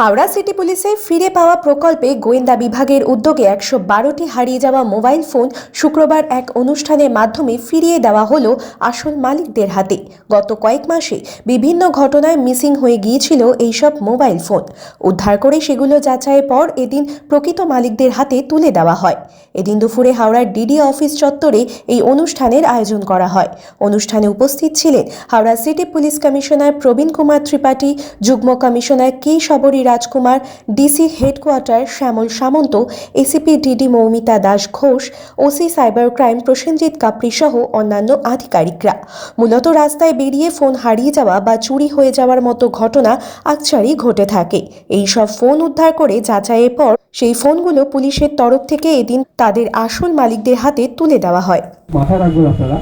Howrah city পুলিশের ফিরে পাওয়া প্রকল্পে গোয়েন্দা বিভাগের উদ্যোগে একশো বারোটি হারিয়ে যাওয়া মোবাইল ফোন শুক্রবার এক অনুষ্ঠানের মাধ্যমে ফিরিয়ে দেওয়া হলো আসল মালিকদের হাতে। গত কয়েক মাসে বিভিন্ন ঘটনায় মিসিং হয়ে গিয়েছিল এইসব মোবাইল ফোন। উদ্ধার করে সেগুলো যাচাইয়ের পর এদিন প্রকৃত মালিকদের হাতে তুলে দেওয়া হয়। এদিন দুপুরে হাওড়ার ডিডি অফিস চত্বরে এই অনুষ্ঠানের আয়োজন করা হয়। অনুষ্ঠানে উপস্থিত ছিলেন Howrah city police commissioner Prabin Kumar Tripathi, যুগ্ম commissioner K Shabari Rajkumar DC headquarter Shyamal Samanta, ACP DD Moumita Das Ghosh, OC cyber crime Prosenjit Kapri সহ অন্যান্য আধিকারিকরা। মূলত রাস্তায় বেরিয়ে ফোন হারিয়ে যাওয়া বা চুরি হয়ে যাওয়ার মতো ঘটনা আকচারি ঘটে থাকে। এই সব ফোন উদ্ধার করে যাচাইয়ের পর সেই ফোনগুলো পুলিশের তরফ থেকে এদিন তাদের আসল মালিকদের হাতে তুলে দেওয়া হয়। মাথায় রাখবেন আপনারা,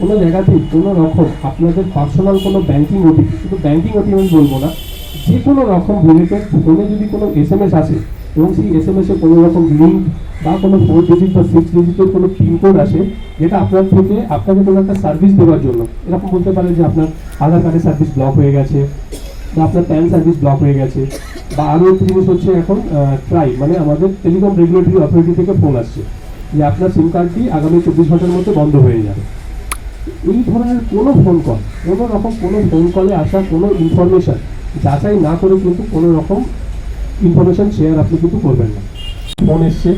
কোনো জায়গাতেই কোনো রকম আপনাদের পার্সোনাল কোনো ব্যাংকিং ওটিপি শুধু ব্যাংকিং ওটিপি আমি বলব না যে কোনো রকম রিলেটেড ফোনে যদি কোনো এস এম এস আসে, এবং সেই এস এম এসে কোনো রকম লিঙ্ক বা কোনো ফোর ডিজিট বা সিক্স ডিজিটের কোনো পিনকোড আসে, যেটা আপনার থেকে আপনাকে কোনো একটা সার্ভিস দেওয়ার জন্য, এরকম বলতে পারে যে আপনার আধার কার্ডের সার্ভিস ব্লক হয়ে গেছে, বা আপনার প্যান সার্ভিস ব্লক হয়ে গেছে, বা আরও একটি জিনিস হচ্ছে এখন ট্রাই মানে আমাদের টেলিকম রেগুলেটরি অথরিটি থেকে ফোন আসছে, যে আপনার সিম কার্ডটি আগামী চব্বিশ ঘণ্টার মধ্যে বন্ধ হয়ে যাবে। এই ধরনের কোনো ফোন কল কোনো রকম কোনো ফোন কলে আসা কোনো ইনফরমেশন যাচাই না করে কিন্তু কোনো রকম ইনফরমেশন শেয়ার আপনি কিন্তু করবেন না। ফোন এসছে।